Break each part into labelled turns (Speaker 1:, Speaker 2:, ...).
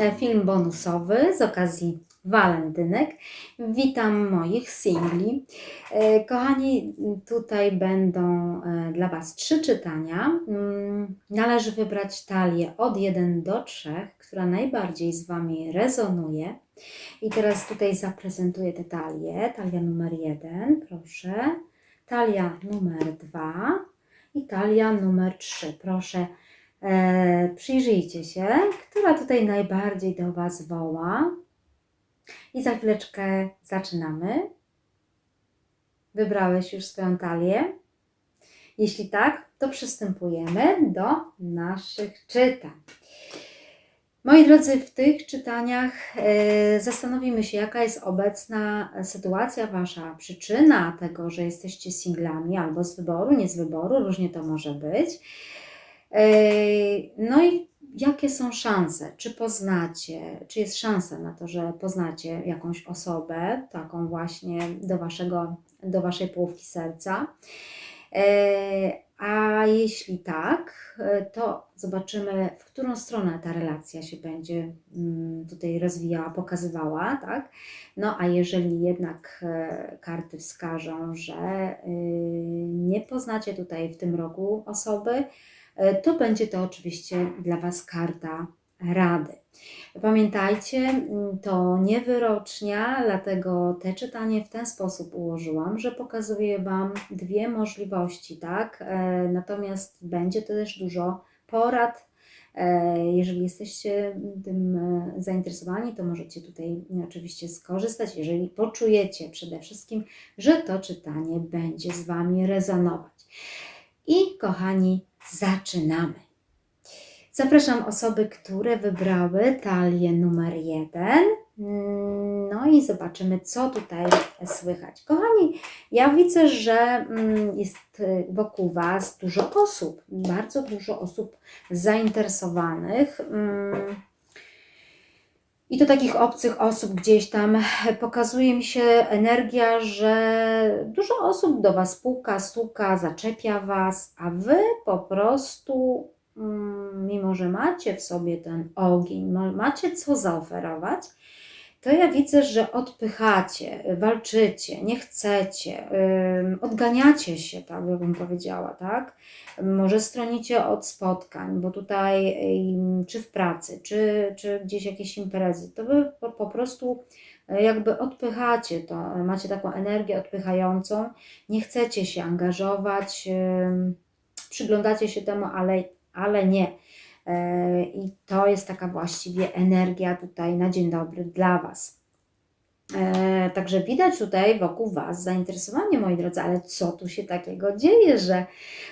Speaker 1: e, film bonusowy z okazji walentynek. Witam moich singli. E, Kochani, tutaj będą e, dla Was trzy czytania. Mm, Należy wybrać talię od 1 do 3, która najbardziej z Wami rezonuje. I teraz tutaj zaprezentuję te talie. Talia numer 1, proszę. Talia numer 2 i talia numer 3. Proszę, e, przyjrzyjcie się, która tutaj najbardziej do Was woła. I za chwileczkę zaczynamy. Wybrałeś już swoją talię? Jeśli tak, to przystępujemy do naszych czytań. Moi drodzy, w tych czytaniach e, zastanowimy się, jaka jest obecna sytuacja, Wasza przyczyna tego, że jesteście singlami, albo z wyboru, nie z wyboru, różnie to może być. E, no i jakie są szanse? Czy poznacie, czy jest szansa na to, że poznacie jakąś osobę, taką właśnie do, waszego, do Waszej połówki serca? E, a jeśli tak, e, to zobaczymy, w którą stronę ta relacja się będzie mm, tutaj rozwijała, pokazywała, tak? No a jeżeli jednak e, karty wskażą, że y, nie poznacie tutaj w tym roku osoby, e, to będzie to oczywiście dla Was karta rady. Pamiętajcie, to nie wyrocznia, dlatego te czytanie w ten sposób ułożyłam, że pokazuję Wam dwie możliwości, tak? E, Natomiast będzie to też dużo porad. E, Jeżeli jesteście tym e, zainteresowani, to możecie tutaj oczywiście skorzystać, jeżeli poczujecie przede wszystkim, że to czytanie będzie z Wami rezonować. I kochani, zaczynamy. Zapraszam osoby, które wybrały talię numer jeden. Mm, No i zobaczymy, co tutaj słychać. Kochani, ja widzę, że mm, jest y, wokół Was dużo osób, bardzo dużo osób zainteresowanych. I to takich obcych osób gdzieś tam pokazuje mi się energia, że dużo osób do Was puka, stuka, zaczepia Was, a Wy po prostu mm, mimo że macie w sobie ten ogień, ma- macie co zaoferować, to ja widzę, że odpychacie, walczycie, nie chcecie, odganiacie się, tak jakbym powiedziała, tak? Może stronicie od spotkań, bo tutaj czy w pracy, czy, czy gdzieś jakieś imprezy, to wy po, po prostu e, jakby odpychacie to, macie taką energię odpychającą, nie chcecie się angażować, przyglądacie się temu, ale ale nie. E, I to jest taka właściwie energia tutaj na dzień dobry dla Was. E, Także widać tutaj wokół Was zainteresowanie, moi drodzy, ale co tu się takiego dzieje, że,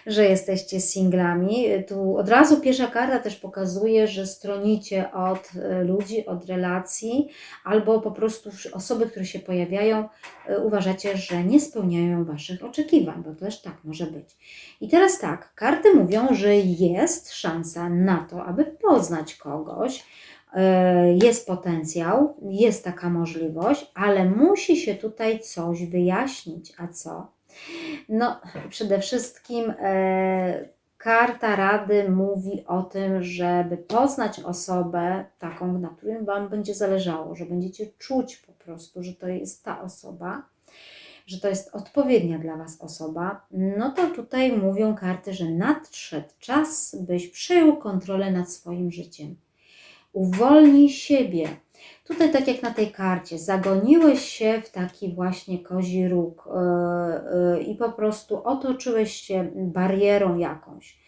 Speaker 1: że jesteście singlami? Tu od razu pierwsza karta też pokazuje, że stronicie od e, ludzi, od relacji, albo po prostu osoby, które się pojawiają, e, uważacie, że nie spełniają Waszych oczekiwań, bo też tak może być. I teraz tak, karty mówią, że jest szansa na to, aby poznać kogoś, e, jest potencjał, jest taka możliwość, ale musi się tutaj coś wyjaśnić. A co? No, przede wszystkim e, karta rady mówi o tym, żeby poznać osobę taką, na którym Wam będzie zależało, że będziecie czuć po prostu, że to jest ta osoba że to jest odpowiednia dla Was osoba, no to tutaj mówią karty, że nadszedł czas, byś przejął kontrolę nad swoim życiem. Uwolnij siebie. Tutaj, tak jak na tej karcie, zagoniłeś się w taki właśnie kozi róg yy, yy, i po prostu otoczyłeś się barierą jakąś.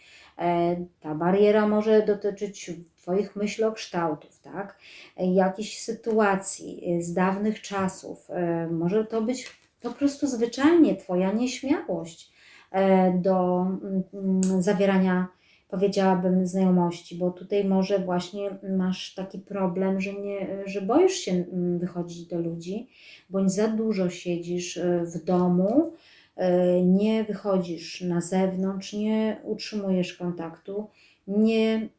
Speaker 1: E, Ta bariera może dotyczyć Twoich myślokształtów, tak? E, Jakichś sytuacji e, z dawnych czasów. E, Może to być po prostu zwyczajnie Twoja nieśmiałość e, do mm, zawierania, powiedziałabym, znajomości, bo tutaj może właśnie masz taki problem, że, nie, że boisz się mm, wychodzić do ludzi, bądź za dużo siedzisz e, w domu, e, nie wychodzisz na zewnątrz, nie utrzymujesz kontaktu, nie,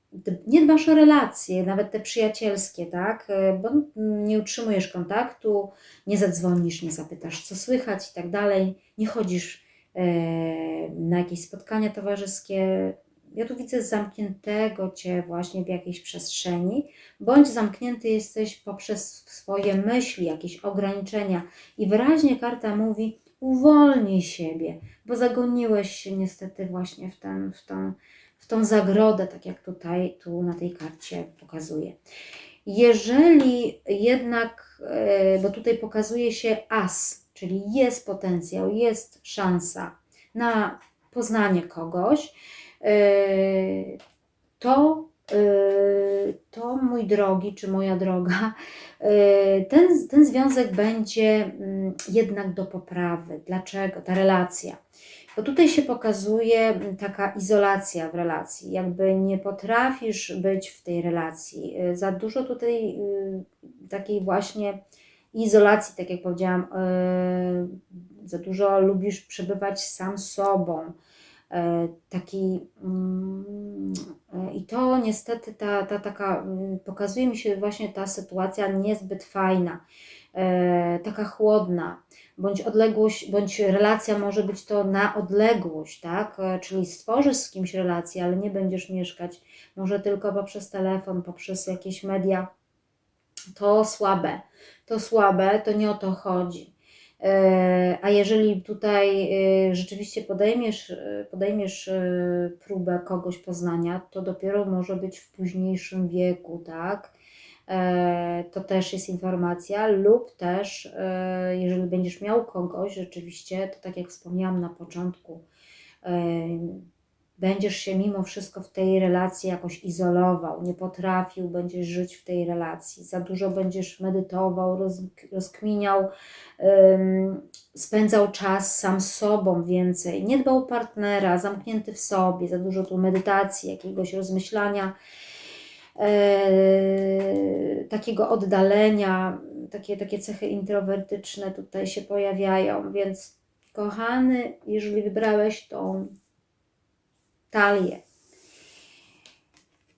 Speaker 1: nie dbasz o relacje, nawet te przyjacielskie, tak? E, Bo nie utrzymujesz kontaktu, nie zadzwonisz, nie zapytasz, co słychać i tak dalej, nie chodzisz na jakieś spotkania towarzyskie, Ja tu widzę zamkniętego Cię właśnie w jakiejś przestrzeni, bądź zamknięty jesteś poprzez swoje myśli, jakieś ograniczenia. I wyraźnie karta mówi, uwolnij siebie, bo zagoniłeś się niestety właśnie w, ten, w, tą, w tą zagrodę, tak jak tutaj tu na tej karcie pokazuje. Jeżeli jednak, e, bo tutaj pokazuje się as, czyli jest potencjał, jest szansa na poznanie kogoś, to, e, to mój drogi czy moja droga, ten, ten związek będzie mm, jednak do poprawy. Dlaczego? Ta relacja. Bo tutaj się pokazuje taka izolacja w relacji, jakby nie potrafisz być w tej relacji. Za dużo tutaj y, takiej właśnie izolacji, tak jak powiedziałam, za dużo lubisz przebywać sam sobą. Taki, mm, I to niestety ta, ta taka, pokazuje mi się właśnie ta sytuacja niezbyt fajna, taka chłodna bądź odległość, bądź relacja może być to na odległość, tak? E, czyli stworzysz z kimś relację, ale nie będziesz mieszkać, może tylko poprzez telefon, poprzez jakieś media. To słabe, to słabe, to nie o to chodzi. E, a jeżeli tutaj e, rzeczywiście podejmiesz, podejmiesz próbę kogoś poznania, to dopiero może być w późniejszym wieku, tak? E, to też jest informacja, lub też, e, jeżeli będziesz miał kogoś, rzeczywiście, to tak jak wspomniałam na początku, e, będziesz się mimo wszystko w tej relacji jakoś izolował, nie potrafił, będziesz żyć w tej relacji, za dużo będziesz medytował, roz, rozkminiał, spędzał czas sam sobą więcej, nie dbał partnera, zamknięty w sobie, za dużo tu medytacji, jakiegoś rozmyślania e, takiego oddalenia, takie, takie cechy introwertyczne tutaj się pojawiają, więc kochany, jeżeli wybrałeś tą talię,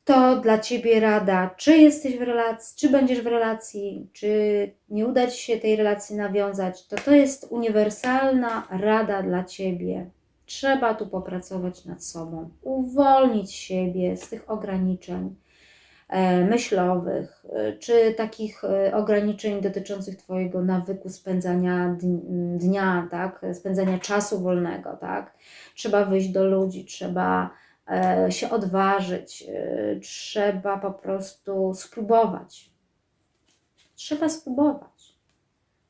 Speaker 1: to dla Ciebie rada, czy jesteś w relacji, czy będziesz w relacji, czy nie uda Ci się tej relacji nawiązać, to to jest uniwersalna rada dla Ciebie. Trzeba tu popracować nad sobą, uwolnić siebie z tych ograniczeń, myślowych, e, czy takich e, ograniczeń dotyczących Twojego nawyku spędzania dnia, tak? spędzania czasu wolnego. Tak? Trzeba wyjść do ludzi, trzeba się odważyć, trzeba po prostu spróbować. Trzeba spróbować.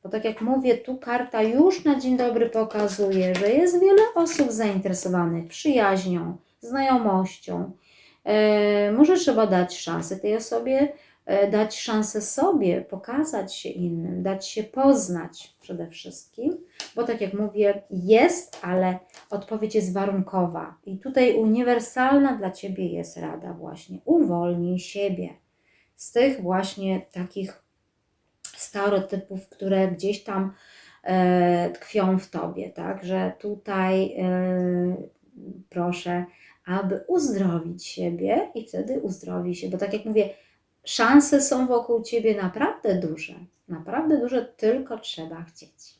Speaker 1: Bo tak jak mówię, tu karta już na dzień dobry pokazuje, że jest wiele osób zainteresowanych przyjaźnią, znajomością, E, może trzeba dać szansę tej osobie, e, dać szansę sobie, pokazać się innym, dać się poznać przede wszystkim, bo tak jak mówię, jest, ale odpowiedź jest warunkowa. I tutaj uniwersalna dla Ciebie jest rada właśnie. Uwolnij siebie z tych właśnie takich stereotypów, które gdzieś tam e, tkwią w Tobie, tak, że tutaj e, proszę aby uzdrowić siebie i wtedy uzdrowi się. Bo tak jak mówię, szanse są wokół ciebie naprawdę duże. Naprawdę duże, tylko trzeba chcieć.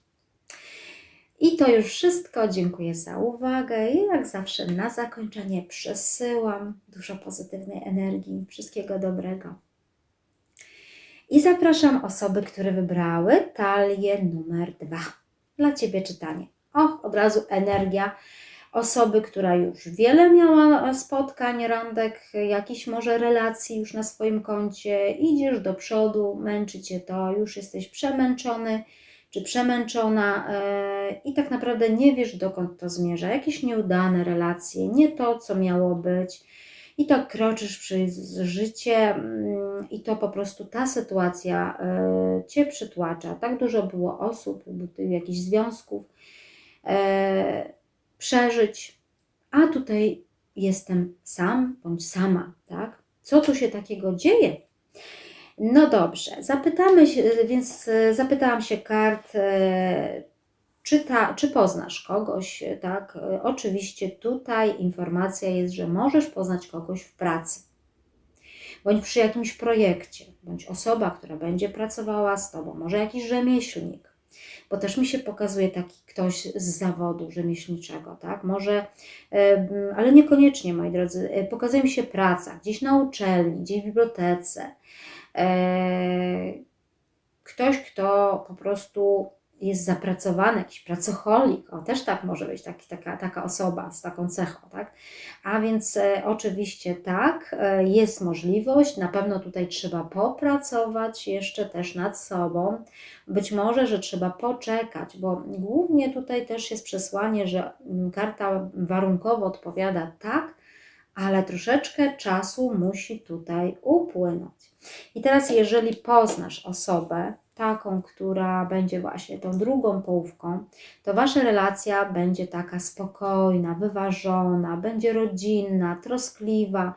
Speaker 1: I to już wszystko. Dziękuję za uwagę i jak zawsze na zakończenie przesyłam dużo pozytywnej energii, wszystkiego dobrego. I zapraszam osoby, które wybrały talię numer dwa. Dla Ciebie czytanie. O, od razu energia osoby, która już wiele miała spotkań, randek, jakichś może relacji już na swoim koncie, idziesz do przodu, męczy cię to, już jesteś przemęczony czy przemęczona yy, i tak naprawdę nie wiesz dokąd to zmierza. Jakieś nieudane relacje, nie to, co miało być. I to kroczysz przez życie, yy, i to po prostu ta sytuacja yy, cię przytłacza. Tak dużo było osób, jakichś związków przeżyć, a tutaj jestem sam bądź sama, tak? Co tu się takiego dzieje? No dobrze, zapytamy się, więc e, zapytałam się kart, e, czy, ta, czy poznasz kogoś, tak? E, oczywiście tutaj informacja jest, że możesz poznać kogoś w pracy, bądź przy jakimś projekcie, bądź osoba, która będzie pracowała z Tobą, może jakiś rzemieślnik, bo też mi się pokazuje taki ktoś z zawodu rzemieślniczego, tak? Może, e, ale niekoniecznie, moi drodzy, e, pokazuje mi się praca gdzieś na uczelni, gdzieś w bibliotece. E, ktoś, kto po prostu jest zapracowany, jakiś pracocholik, o też tak może być taki, taka, taka osoba z taką cechą, tak? A więc e, oczywiście tak, e, jest możliwość, na pewno tutaj trzeba popracować jeszcze też nad sobą. Być może, że trzeba poczekać, bo głównie tutaj też jest przesłanie, że mm, karta warunkowo odpowiada tak, ale troszeczkę czasu musi tutaj upłynąć. I teraz, jeżeli poznasz osobę, taką, która będzie właśnie tą drugą połówką, to wasza relacja będzie taka spokojna, wyważona, będzie rodzinna, troskliwa.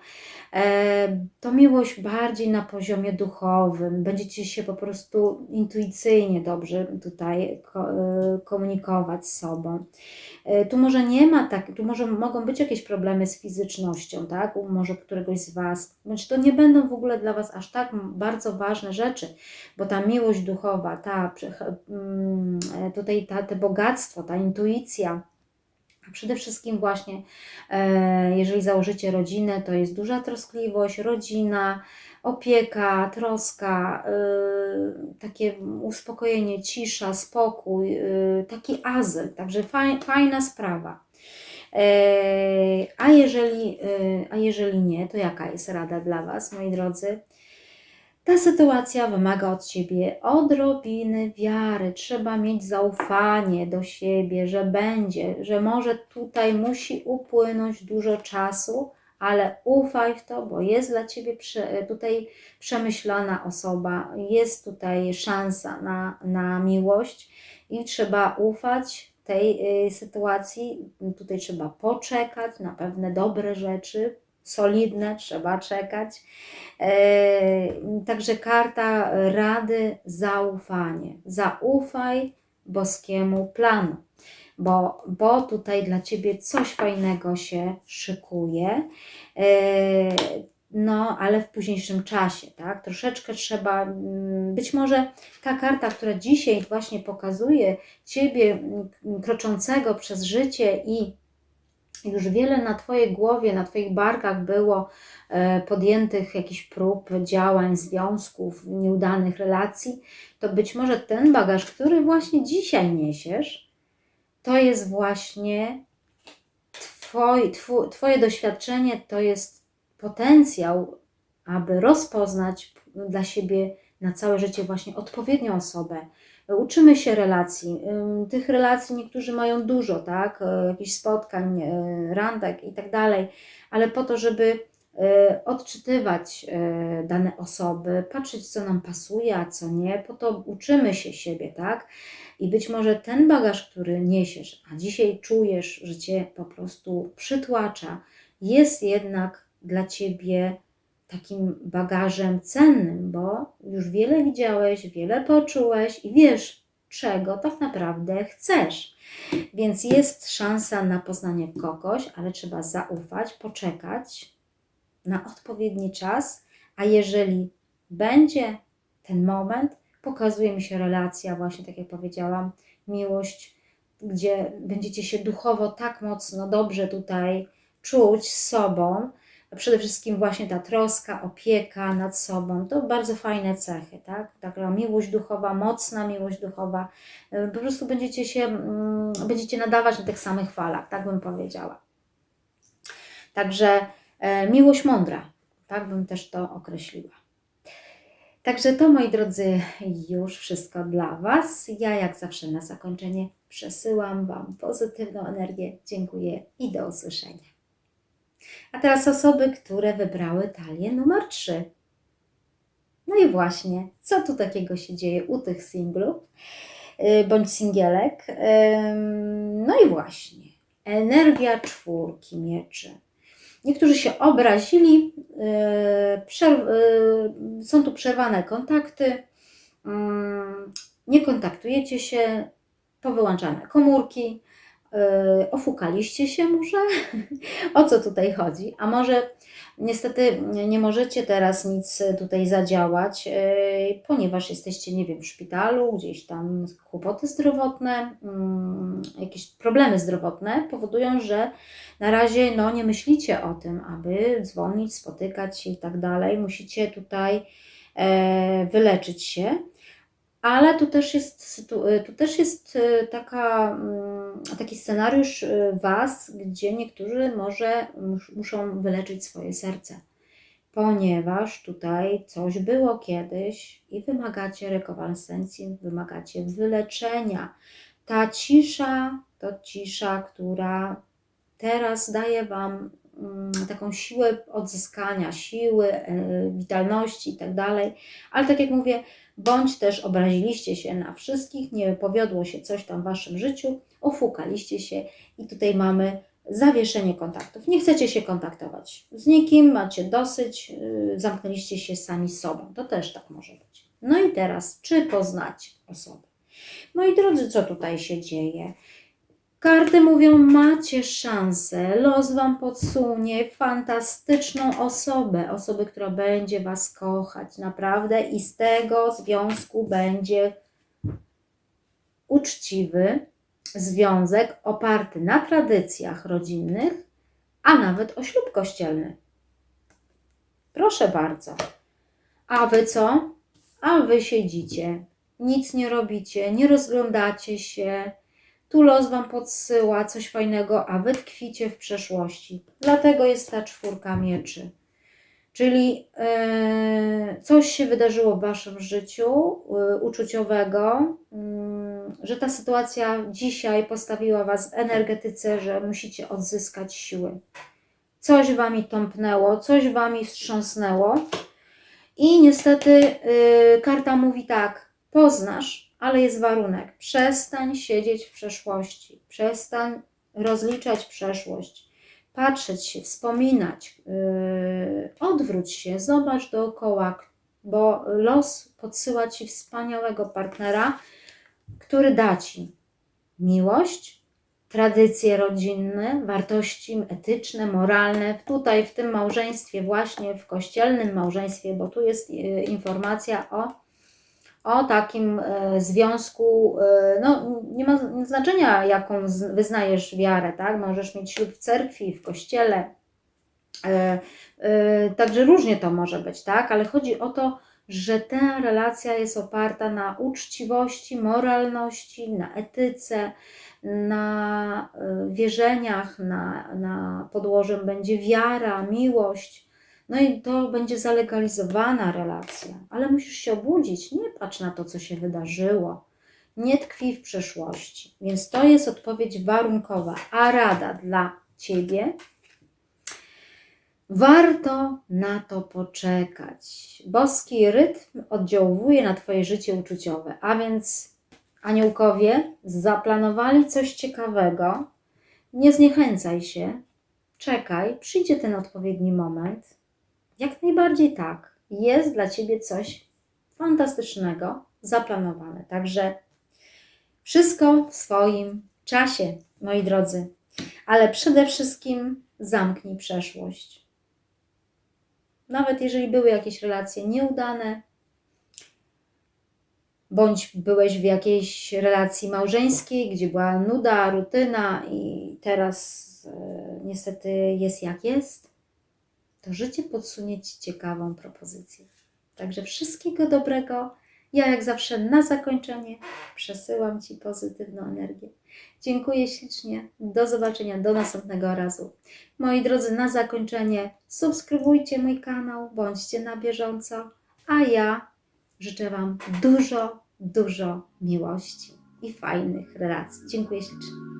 Speaker 1: E, to miłość bardziej na poziomie duchowym, będziecie się po prostu intuicyjnie dobrze tutaj e, komunikować z sobą. E, tu może nie ma tak, tu może mogą być jakieś problemy z fizycznością, tak? U może któregoś z Was. Znaczy to nie będą w ogóle dla Was aż tak bardzo ważne rzeczy, bo ta miłość duchowa, ta mm, e, tutaj ta, te bogactwo, ta intuicja, przede wszystkim właśnie, e, jeżeli założycie rodzinę, to jest duża troskliwość, rodzina, opieka, troska, y, takie uspokojenie, cisza, spokój, y, taki azyl, także fajna sprawa. E, a jeżeli, a jeżeli nie, to jaka jest rada dla Was, moi drodzy? Ta sytuacja wymaga od Ciebie odrobiny wiary. Trzeba mieć zaufanie do siebie, że będzie, że może tutaj musi upłynąć dużo czasu, ale ufaj w to, bo jest dla Ciebie tutaj przemyślana osoba, jest tutaj szansa na, na miłość i trzeba ufać tej y, sytuacji. Tutaj trzeba poczekać na pewne dobre rzeczy, solidne, trzeba czekać. E, także karta rady, zaufanie. Zaufaj boskiemu planu bo, bo tutaj dla Ciebie coś fajnego się szykuje. E, no, ale w późniejszym czasie, tak? Troszeczkę trzeba, mm, być może ta karta, która dzisiaj właśnie pokazuje Ciebie mm, kroczącego przez życie i już wiele na Twojej głowie, na Twoich barkach było e, podjętych jakichś prób, działań, związków, nieudanych relacji, to być może ten bagaż, który właśnie dzisiaj niesiesz, to jest właśnie twoj, Twoje doświadczenie, to jest potencjał, aby rozpoznać dla siebie na całe życie właśnie odpowiednią osobę. Uczymy się relacji. Tych relacji niektórzy mają dużo, tak? Jakichś spotkań, e, randek i tak dalej, ale po to, żeby e, odczytywać e, dane osoby, patrzeć, co nam pasuje, a co nie, po to uczymy się siebie, tak? I być może ten bagaż, który niesiesz, a dzisiaj czujesz, że cię po prostu przytłacza, jest jednak dla ciebie takim bagażem cennym, bo już wiele widziałeś, wiele poczułeś i wiesz, czego tak naprawdę chcesz. Więc jest szansa na poznanie kogoś, ale trzeba zaufać, poczekać na odpowiedni czas, a jeżeli będzie ten moment, pokazuje mi się relacja, właśnie tak jak powiedziałam, miłość, gdzie będziecie się duchowo tak mocno dobrze tutaj czuć z sobą. Przede wszystkim właśnie ta troska, opieka nad sobą, to bardzo fajne cechy, tak? Taka miłość duchowa, mocna miłość duchowa. Po prostu będziecie się, mm, będziecie nadawać na tych samych falach, tak bym powiedziała. Także e, miłość mądra, tak bym też to określiła. Także to, moi drodzy, już wszystko dla Was. Ja, jak zawsze, na zakończenie przesyłam Wam pozytywną energię. Dziękuję i do usłyszenia. A teraz osoby, które wybrały talię numer 3. No i właśnie, co tu takiego się dzieje u tych singlów y, bądź singielek? No i właśnie, energia czwórki mieczy Niektórzy się obrazili, e, e, są tu przerwane kontakty, nie kontaktujecie się, powyłączane komórki, Yy, ofukaliście się może? o co tutaj chodzi? A może niestety nie możecie teraz nic tutaj zadziałać, yy, ponieważ jesteście, nie wiem, w szpitalu, gdzieś tam kłopoty zdrowotne, yy, jakieś problemy zdrowotne powodują, że na razie no, nie myślicie o tym, aby dzwonić, spotykać się i tak dalej. Musicie tutaj e, wyleczyć się. Ale tu też jest, tu też jest e, taka, mm, taki scenariusz e, Was, gdzie niektórzy może mus- muszą wyleczyć swoje serce, ponieważ tutaj coś było kiedyś i wymagacie rekonwalescencji, wymagacie wyleczenia. Ta cisza to cisza, która teraz daje Wam mm, taką siłę odzyskania, siły, e, witalności i tak dalej. Ale tak jak mówię, bądź też obraziliście się na wszystkich, nie powiodło się coś tam w Waszym życiu, ofukaliście się i tutaj mamy zawieszenie kontaktów. Nie chcecie się kontaktować z nikim, macie dosyć, yy, zamknęliście się sami sobą. To też tak może być. No i teraz, czy poznacie osobę? Moi drodzy, co tutaj się dzieje? Karty mówią, macie szansę, los Wam podsunie fantastyczną osobę, osobę, która będzie Was kochać, naprawdę, i z tego związku będzie uczciwy związek oparty na tradycjach rodzinnych, a nawet o ślub kościelny. Proszę bardzo. A Wy co? A Wy siedzicie, nic nie robicie, nie rozglądacie się, tu los Wam podsyła coś fajnego, a Wy tkwicie w przeszłości. Dlatego jest ta czwórka mieczy. Czyli yy, coś się wydarzyło w Waszym życiu yy, uczuciowego, yy, że ta sytuacja dzisiaj postawiła Was w energetyce, że musicie odzyskać siły. Coś Wami tąpnęło, coś Wami wstrząsnęło. I niestety yy, karta mówi tak: poznasz, ale jest warunek. Przestań siedzieć w przeszłości, przestań rozliczać przeszłość, patrzeć się, wspominać, yy, odwróć się, zobacz dookoła, bo los podsyła ci wspaniałego partnera, który da ci miłość, tradycje rodzinne, wartości etyczne, moralne. Tutaj w tym małżeństwie, właśnie w kościelnym małżeństwie, bo tu jest yy, informacja o o takim e, związku, e, no nie ma znaczenia, jaką wyznajesz wiarę, tak? Możesz mieć ślub w cerkwi, w kościele. E, Także różnie to może być, tak? Ale chodzi o to, że ta relacja jest oparta na uczciwości, moralności, na etyce, na wierzeniach, na, na podłożem będzie wiara, miłość. No i to będzie zalegalizowana relacja, ale musisz się obudzić, nie patrz na to, co się wydarzyło, nie tkwi w przeszłości. Więc to jest odpowiedź warunkowa, a rada dla Ciebie. Warto na to poczekać. Boski rytm oddziałuje na Twoje życie uczuciowe, a więc aniołkowie zaplanowali coś ciekawego. Nie zniechęcaj się, czekaj, przyjdzie ten odpowiedni moment. Jak najbardziej tak. Jest dla Ciebie coś fantastycznego zaplanowane. Także wszystko w swoim czasie, moi drodzy. Ale przede wszystkim zamknij przeszłość. Nawet jeżeli były jakieś relacje nieudane, bądź byłeś w jakiejś relacji małżeńskiej, gdzie była nuda, rutyna i teraz e, niestety jest jak jest, to życie podsunie Ci ciekawą propozycję. Także wszystkiego dobrego. Ja, jak zawsze, na zakończenie przesyłam Ci pozytywną energię. Dziękuję ślicznie. Do zobaczenia, do następnego razu. Moi drodzy, na zakończenie subskrybujcie mój kanał, bądźcie na bieżąco, a ja życzę Wam dużo, dużo miłości i fajnych relacji. Dziękuję ślicznie.